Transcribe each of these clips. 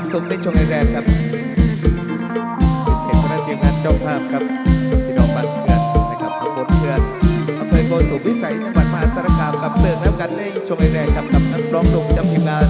ความสุขในช่วงแรกครับพิเศษคณะทีมงานเจ้าภาพครับพี่น้องบ้านเพื่อนนะครับตำบลเพื่อนอำเภอโกสุมวิสัยจังหวัดมหาสารคามกับเติร์มน้ำกันในช่วงแรกครับกับนักร้องหนุ่มจำทีมงาน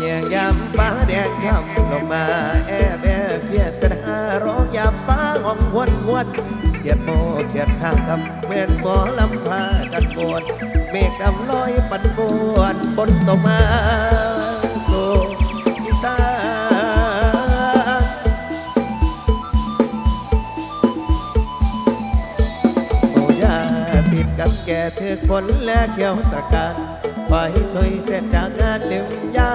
แยงยามฟ้าแดงคำลงมาแอบแอบเพียรจะหาร้องยามฟ้าห้องวนวนเขียดโมเขียดข้างคำเมื่นหมอลำพาดันโกนเมฆดำลอยปันปวนบนตกมาสู่อีสานโมยาติดกับแกเธอคนและเขียวตะการไปล่ยเสร็จจากงานเลี้ยวยา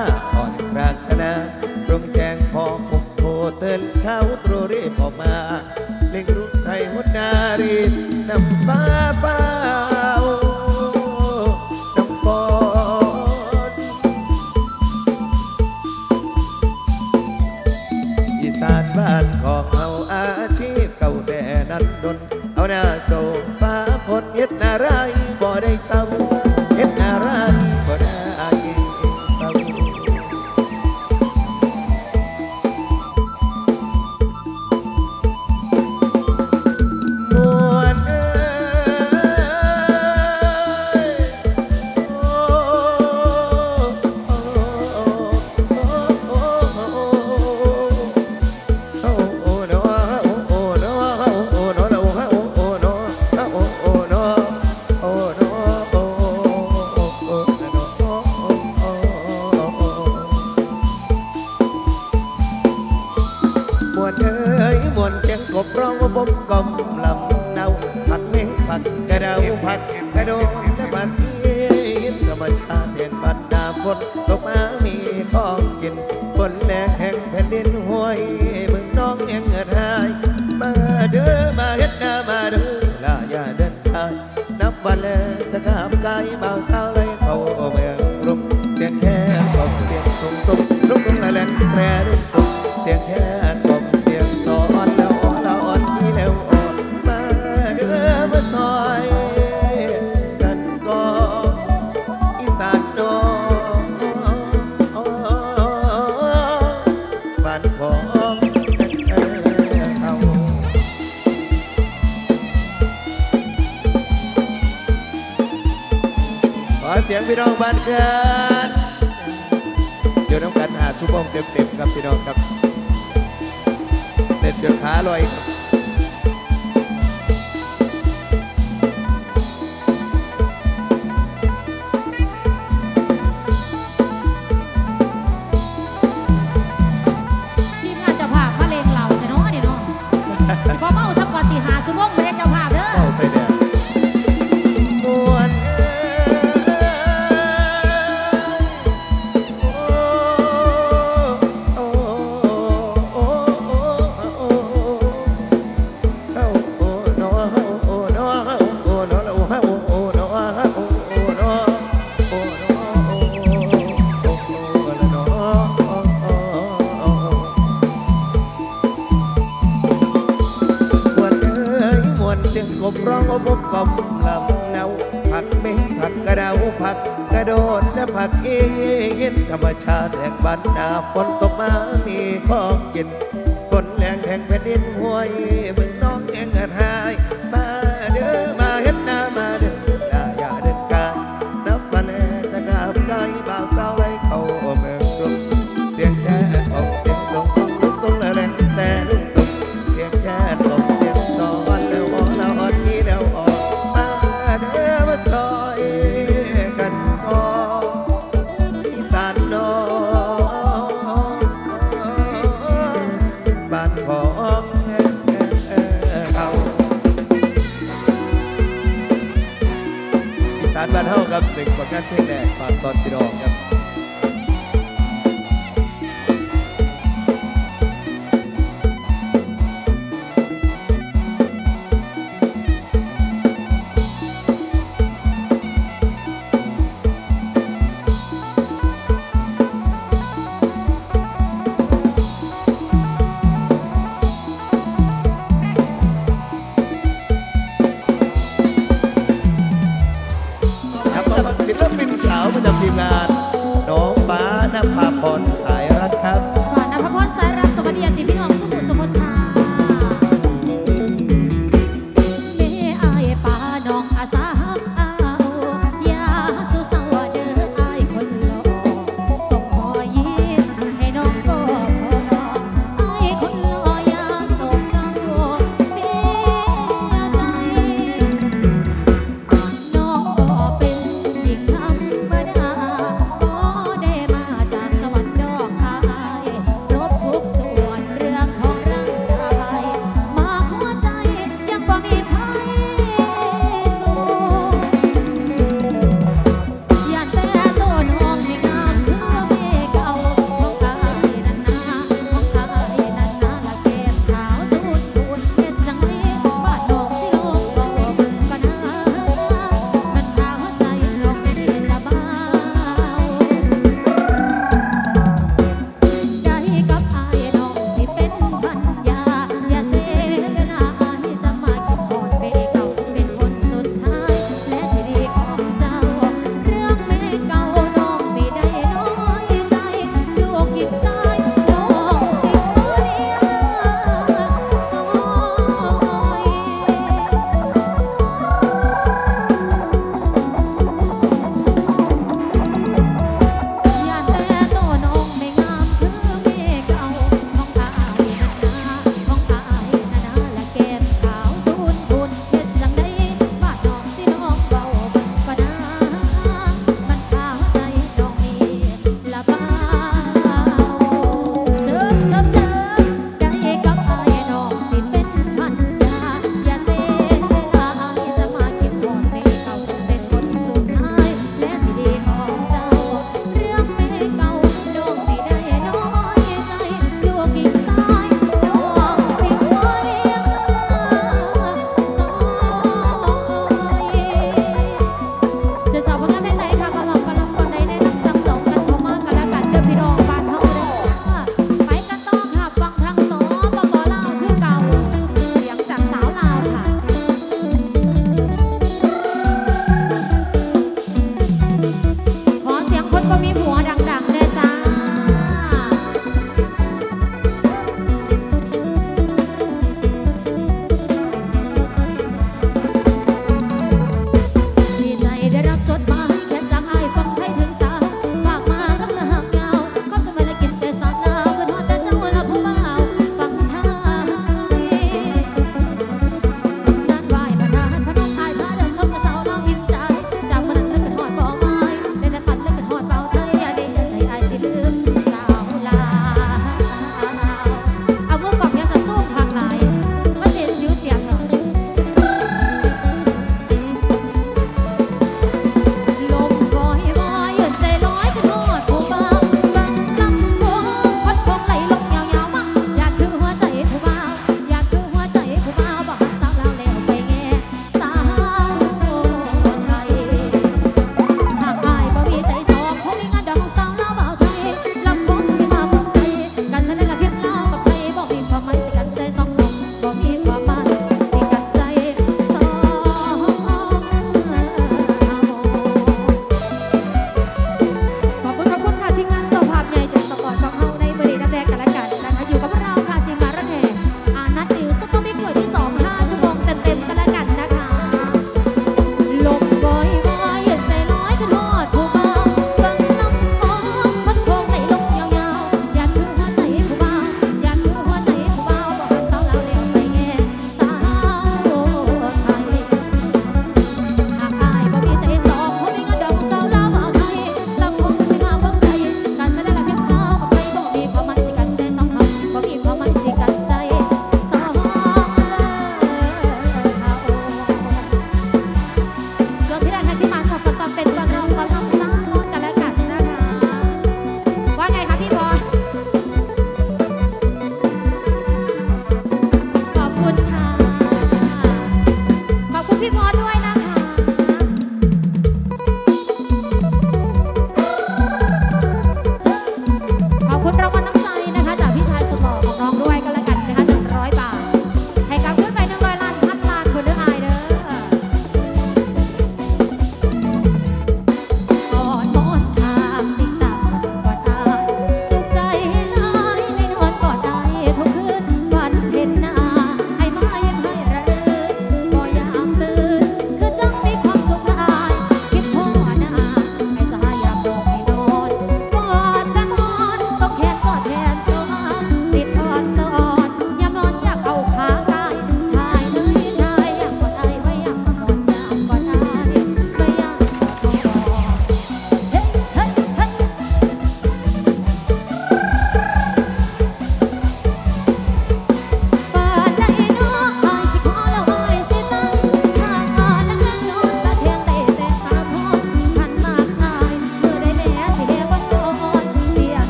ชาวตรู่รีบออกมาเล่งรุ่นไทยหดนารีนำฟ้า ลำเนาผัดเม่งผัดกระเดาผักกระโดงและบัดเย็นธรรมชาติแห่งบัดดาฝนตกมา งพี่น้องบ้านเกิดเดี๋ยวน้งกันหาชุบมงเต็มๆครับพี่น้องครับเด็ดเดือดขาลอย กบร้องอบอบกบลำเนาผักเม่งผักกระเดาวผักกระโดดและผักเอเยนธรรมชาติแหกบ้านนาฝนตกมามีของเย็นฝนแรงแห่งแผ่นดินห้วยเมืองน้อง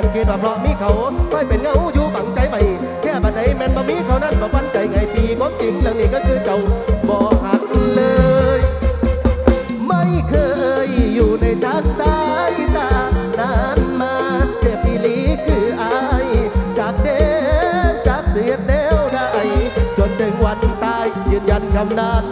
นั้นคิดว่าเพราะมีเขาค่อยเป็นเงาอยู่ฝังใจไปแค่บัดใดแม่นบ่มีเขานั้นบ่ปันใจไงปีความจริงเรื่องนี้ก็คือเจ้าบ่หักเลย ไม่เคยอยู่ในทักสายตานานมาเจ็บปีลีคืออายจากเด็กจากเสียเดวได้จนถึงวันตายยืนยันคำนั้น